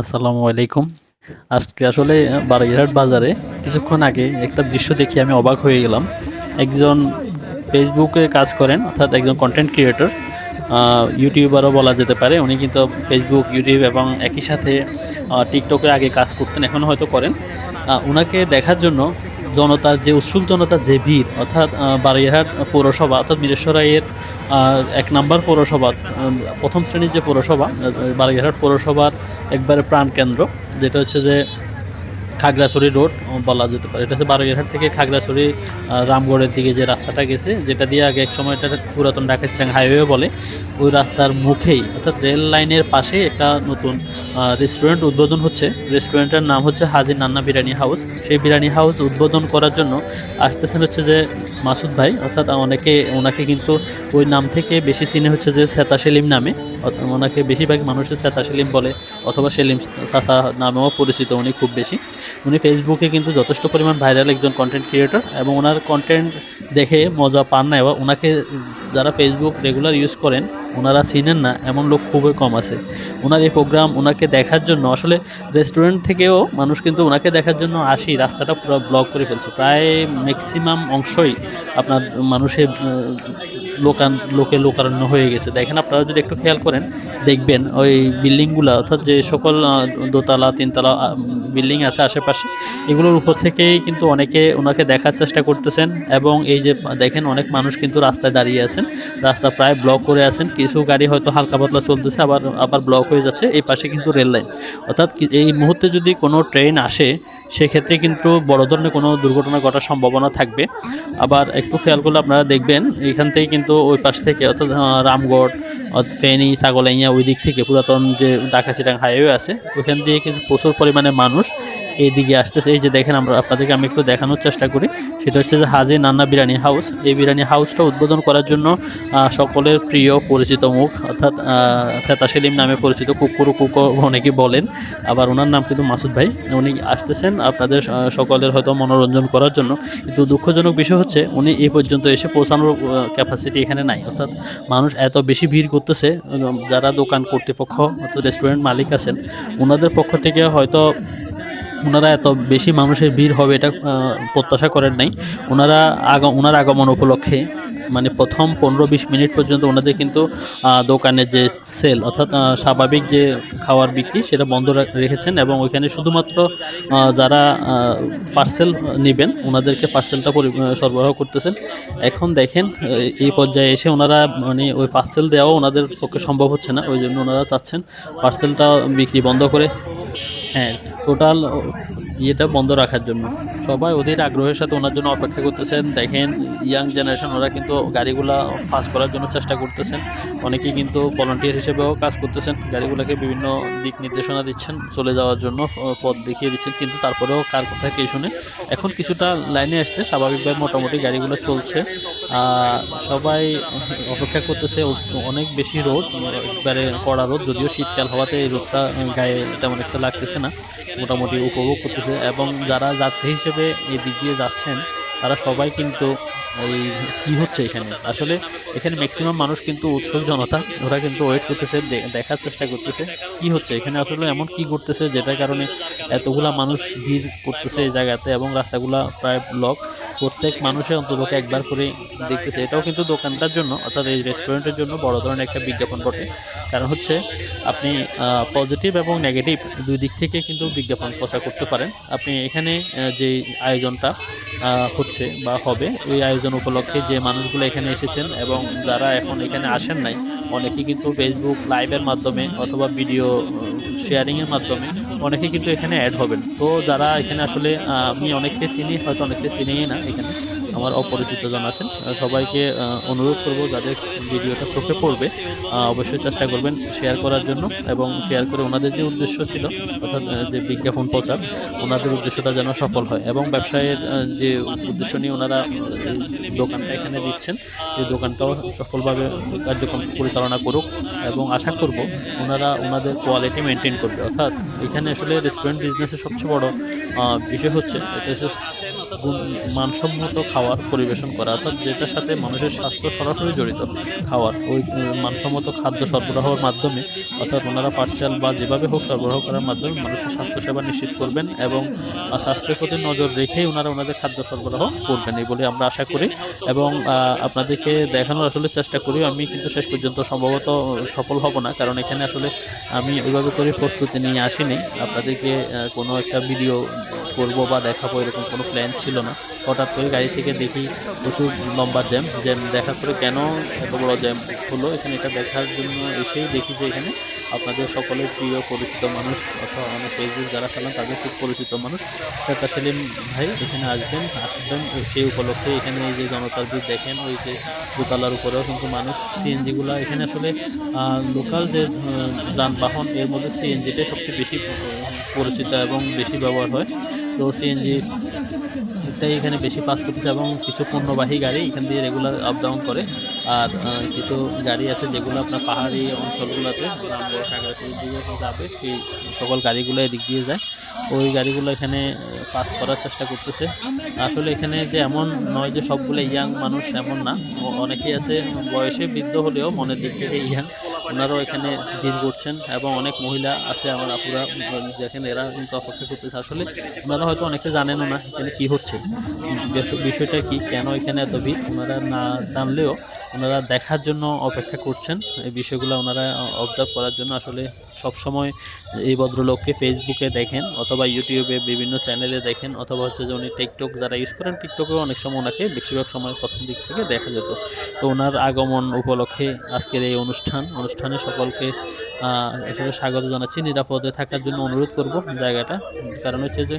আসসালামু আলাইকুম। আজকে আসলে বারাইহাট বাজারে কিছুক্ষণ আগে একটা দৃশ্য দেখে আমি অবাক হয়ে গেলাম। একজন ফেসবুকে কাজ করেন, অর্থাৎ একজন কন্টেন্ট ক্রিয়েটর ইউটিউবারও বলা যেতে পারে। উনি কিন্তু ফেসবুক ইউটিউব এবং একই সাথে টিকটকে আগে কাজ করতেন, এখন হয়তো করেন। ওনাকে দেখার জন্য জনতার যে উৎসুক জনতা, যে ভিড় অর্থাৎ বারিয়াহাট পৌরসভা, অর্থাৎ মিরেশ্বরাইয়ের এক নাম্বার পৌরসভা প্রথম শ্রেণির যে পৌরসভা বারিয়াহাট পৌরসভার একবারে প্রাণকেন্দ্র, যেটা হচ্ছে যে খাগড়াছড়ি রোড বলা যেতে পারে। এটা হচ্ছে বারোয়ারহাট থেকে খাগড়াছড়ি রামগড়ের দিকে যে রাস্তাটা গেছে, যেটা দিয়ে আগে এক সময় এটা পুরাতন ঢাকা চিটাং হাইওয়ে বলে, ওই রাস্তার মুখেই, অর্থাৎ রেল লাইনের পাশে একটা নতুন রেস্টুরেন্ট উদ্বোধন হচ্ছে। রেস্টুরেন্টের নাম হচ্ছে হাজির নান্না বিরিয়ানি হাউস। সেই বিরিয়ানি হাউস উদ্বোধন করার জন্য আসতেছেন হচ্ছে যে মাসুদ ভাই, অর্থাৎ অনেকে, ওনাকে কিন্তু ওই নাম থেকে বেশি চিনে হচ্ছে যে সেতা সেলিম নামে। ওনাকে বেশিরভাগ মানুষের সেতা সেলিম বলে, অথবা সেলিম সাসা নামেও পরিচিত উনি খুব বেশি। উনি ফেসবুকে কিন্তু যথেষ্ট পরিমাণ ভাইরাল একজন কন্টেন্ট ক্রিয়েটর এবং ওনার কন্টেন্ট দেখে মজা পান না এবং ওনাকে যারা ফেসবুক রেগুলার ইউজ করেন, ওনারা চিনেন না, এমন লোক খুবই কম আছে। ওনার এই প্রোগ্রাম ওনাকে দেখার জন্য, আসলে রেস্টুরেন্ট থেকেও মানুষ কিন্তু ওনাকে দেখার জন্য আসি, রাস্তাটা পুরো ব্লক করে ফেলছে। প্রায় ম্যাক্সিমাম অংশই আপনার মানুষের লোকান, লোকে লোকারণ্য হয়ে গেছে। দেখেন আপনারা যদি একটু খেয়াল করেন, দেখবেন ওই বিল্ডিংগুলো অর্থাৎ যে সকল দোতলা, তিনতলা বিল্ডিং আছে আশেপাশে, এগুলোর উপর থেকেই কিন্তু অনেকে ওনাকে দেখার চেষ্টা করতেছেন এবং এই যে, দেখেন অনেক মানুষ কিন্তু রাস্তায় দাঁড়িয়ে আছেন, রাস্তা প্রায় ব্লক করে আছেন, কিছু গাড়ি হয়তো হালকা পাতলা চলতেছে, আবার আবার ব্লক হয়ে যাচ্ছে, এই পাশে কিন্তু রেল লাইন। অর্থাৎ এই মুহূর্তে যদি কোনো ট্রেন আসে, সেক্ষেত্রে কিন্তু বড় ধরনের কোনো দুর্ঘটনা ঘটার সম্ভাবনা থাকবে। আবার একটু খেয়াল করলে আপনারা দেখবেন, এখান থেকে কিন্তু ওই পাশ থেকে অর্থাৎ রামগড়, অর্থাৎ ফেনী, ছাগলাইয়া ওই দিক থেকে পুরাতন যে ঢাকা চিটাং হাইওয়ে আছে, ওইখান দিয়ে কিন্তু প্রচুর পরিমাণে মানুষ এই দিকে আসতেছে। এই যে দেখেন আমরা, আপনাদেরকে আমি একটু দেখানোর চেষ্টা করি। সেটা হচ্ছে যে হাজি নান্না বিরিয়ানি হাউস। এই বিরিয়ানি হাউসটা উদ্বোধন করার জন্য সকলের প্রিয় পরিচিত মুখ, অর্থাৎ সেতা সেলিম নামে পরিচিত কুকুরু কুকো অনেকে বলেন। আবার ওনার নাম কিন্তু মাসুদ ভাই। উনি আসতেছেন আপনাদের সকলের হয়তো মনোরঞ্জন করার জন্য। কিন্তু দুঃখজনক বিষয় হচ্ছে, উনি এই পর্যন্ত এসে পৌঁছানোর ক্যাপাসিটি এখানে নাই। অর্থাৎ মানুষ এত বেশি ভিড় করতেছে যারা দোকান কর্তৃপক্ষ অর্থাৎ রেস্টুরেন্ট মালিক আছেন ওনাদের পক্ষ থেকে হয়তো ওনারা এত বেশি মানুষের ভিড় হবে এটা প্রত্যাশা করেন নাই। ওনারা আগ ওনার আগমন উপলক্ষে মানে প্রথম পনেরো বিশ মিনিট পর্যন্ত ওনাদের কিন্তু আহ, দোকানের যে সেল অর্থাৎ স্বাভাবিক যে খাওয়ার বিক্রি সেটা বন্ধ রেখেছেন এবং ওইখানে শুধুমাত্র যারা পার্সেল নেবেন ওনাদেরকে পার্সেলটা সরবরাহ করতেছেন। এখন দেখেন এই পর্যায়ে এসে ওনারা মানে ওই পার্সেল দেওয়াও ওনাদের পক্ষে সম্ভব হচ্ছে না। ওই জন্য ওনারা চাচ্ছেন পার্সেলটা বিক্রি বন্ধ করে। হ্যাঁ। টোটাল ইয়েটা বন্ধ রাখার জন্য। সবাই অধীর আগ্রহের সাথে ওনার জন্য অপেক্ষা করতেছেন। দেখেন ইয়াং জেনারেশন ওরা কিন্তু গাড়িগুলা পাস করার জন্য চেষ্টা করতেছেন। অনেকেই কিন্তু ভলান্টিয়ার হিসেবেও কাজ করতেছেন। গাড়িগুলোকে বিভিন্ন দিক নির্দেশনা দিচ্ছেন, চলে যাওয়ার জন্য পথ দেখিয়ে দিচ্ছেন। কিন্তু তারপরেও কার কথা কে শুনে? এখন কিছুটা লাইনে আসছে, স্বাভাবিকভাবে মোটামুটি গাড়িগুলো চলছে। সবাই অপেক্ষা করতেছে অনেক বেশি রোদ, একবারে কড়া রোদ, যদিও শীতকাল হওয়াতে এই রোদটা, গায়ে তেমন একটা লাগতেছে না। মোটামুটি উপভোগ করতেছে এবং যারা যাত্রী হিসেবে এই দিক দিয়ে যাচ্ছেন তারা সবাই কিন্তু এই কী হচ্ছে এখানে? আসলে এখানে ম্যাক্সিমাম মানুষ কিন্তু উৎসুক জনতা ওরা কিন্তু ওয়েট করতেছে দেখার চেষ্টা করতেছে কি হচ্ছে? এখানে আসলে এমন কি করতেছে যেটার কারণে এতগুলা মানুষ ভিড় করতেছে এই জায়গাতে এবং রাস্তাগুলা প্রায় ব্লক প্রত্যেক মানুষের অন্ততপক্ষে একবার করে দেখতেছে। এটাও কিন্তু দোকানটার জন্য অর্থাৎ এই রেস্টুরেন্টের জন্য বড় ধরনের একটা বিজ্ঞাপন বটে। কারণ হচ্ছে আপনি পজিটিভ এবং নেগেটিভ দুই দিক থেকে কিন্তু বিজ্ঞাপন প্রচার করতে পারেন। আপনি এখানে যে আয়োজনটা আহ, হচ্ছে বা হবে এই আয়োজন উপলক্ষে যে মানুষগুলো এখানে এসেছেন এবং যারা এখন এখানে আসেন নাই, অনেকে কিন্তু ফেসবুক লাইভের মাধ্যমে অথবা ভিডিও শেয়ারিংয়ের মাধ্যমে অনেকে কিন্তু এখানে অ্যাড হবেন। তো যারা এখানে আসলে আমি অনেককে চিনি, হয়তো অনেককে চিনিই না এখানে। আমার অপরিচিত জন আছেন। সবাইকে অনুরোধ করব যাদের ভিডিওটা চোখে পড়বে। অবশ্যই চেষ্টা করবেন শেয়ার করার জন্য এবং শেয়ার করে ওনাদের যে উদ্দেশ্য ছিল, অর্থাৎ যে বিজ্ঞাপন প্রচার, ওনাদের উদ্দেশ্যটা যেন সফল হয় এবং ব্যবসায়ের যে উদ্দেশ্য নিয়ে ওনারা দোকানটা এখানে দিচ্ছেন, এই দোকানটাও সফলভাবে কার্যক্রম পরিচালনা করুক এবং আশা করব ওনারা ওনাদের কোয়ালিটি মেনটেন করবে। অর্থাৎ, এখানে আসলে রেস্টুরেন্ট বিজনেসের সবচেয়ে বড় বিষয় হচ্ছে, এটা মানসম্মত খাওয়া খাওয়ার পরিবেশন করা, অর্থাৎ যেটার সাথে মানুষের স্বাস্থ্য সরাসরি জড়িত খাওয়ার, ওই মানসম্মত খাদ্য সরবরাহের মাধ্যমে, অর্থাৎ ওনারা পার্সেল বা যেভাবে হোক সরবরাহ করার মাধ্যমে মানুষের স্বাস্থ্যসেবা নিশ্চিত করবেন এবং স্বাস্থ্যের প্রতি নজর রেখেই ওনারা ওনাদের খাদ্য সরবরাহ করবেন এই বলে আমরা আশা করি। এবং আপনাদেরকে দেখানোর আসলে চেষ্টা করি, আমি কিন্তু শেষ পর্যন্ত সম্ভবত সফল হব না, কারণ এখানে আসলে আমি ওইভাবে করে প্রস্তুতি নিয়ে আসিনি। আপনাদেরকে কোনো একটা ভিডিও করব বা দেখাবো, এরকম কোনো প্ল্যান ছিল না। হঠাৎ করে গাড়ি থেকে দেখি প্রচুর লম্বা জ্যাম। জ্যাম দেখা করে কেন এত বড় জ্যাম হলো? এখানে এটা দেখার জন্য এসেই দেখি যে এখানে আপনাদের সকলের প্রিয় পরিচিত মানুষ অথবা অনেক ফেসবুক যারা চালান, তাদের খুব পরিচিত মানুষ। সেটা সেলিম ভাই এখানে আসবেন আসবেন। সেই উপলক্ষে এখানে এই যে জনতার ভিড় দেখেন, ওই যে দোতলার উপরেও কিন্তু মানুষ সিএনজিগুলো এখানে আসলে লোকাল যে যানবাহন, এর মধ্যে সিএনজিটাই সবচেয়ে বেশি পরিচিত এবং বেশি ব্যবহার হয়। তো সিএনজি এটাই এখানে বেশি পাস করতেছে এবং কিছু পণ্যবাহী গাড়ি এখান দিয়ে রেগুলার আপ ডাউন করে। আর কিছু গাড়ি আছে যেগুলো আপনার পাহাড়ি অঞ্চলগুলোতে যাবে, সেই সকল গাড়িগুলো এদিক দিয়ে যায়। ওই গাড়িগুলো এখানে পাস করার চেষ্টা করতেছে। আসলে এখানে যে এমন নয় যে সবগুলো ইয়াং মানুষ এমন না। অনেকেই আছে বয়সে বৃদ্ধ হলেও মনের দিক থেকে ইয়াং। ওনারাও এখানে ভিড় করছেন এবং অনেক মহিলা আছে আমার আপুরা, দেখেন এরা কিন্তু অপেক্ষা করতেছে। আসলে ওনারা হয়তো অনেকে জানেনও না এখানে কি হচ্ছে। বিষয়টা কি, কেন এখানে এত ভিড়? ওনারা না জানলেও ওনারা দেখার জন্য অপেক্ষা করছেন। এই বিষয়গুলো ওনারা অবজার্ভ করার জন্য আসলে সব সময় এই ভদ্রলোককে ফেসবুকে দেখেন অথবা ইউটিউবে বিভিন্ন চ্যানেলে দেখেন অথবা হচ্ছে যে উনি টিকটক যারা ইউজ করেন টিকটকেও অনেক সময় ওনাকে বেশিরভাগ সময় প্রথম দিক থেকে দেখা যেত। তো ওনার আগমন উপলক্ষে আজকের এই অনুষ্ঠান, অনুষ্ঠানে সকলকে আসলে স্বাগত জানাচ্ছি। নিরাপদে থাকার জন্য অনুরোধ করব জায়গাটা। কারণ হচ্ছে যে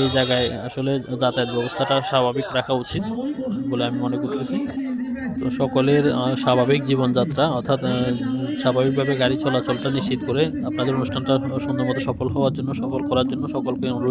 এই জায়গায় আসলে যাতায়াত ব্যবস্থাটা স্বাভাবিক রাখা উচিত বলে আমি মনে করতেছি। তো সকলের স্বাভাবিক জীবনযাত্রা অর্থাৎ স্বাভাবিকভাবে গাড়ি চলাচলটা নিশ্চিত করে আপনাদের অনুষ্ঠানটা সুন্দর মতো সফল হওয়ার জন্য, সফল করার জন্য সকলকে অনুরোধ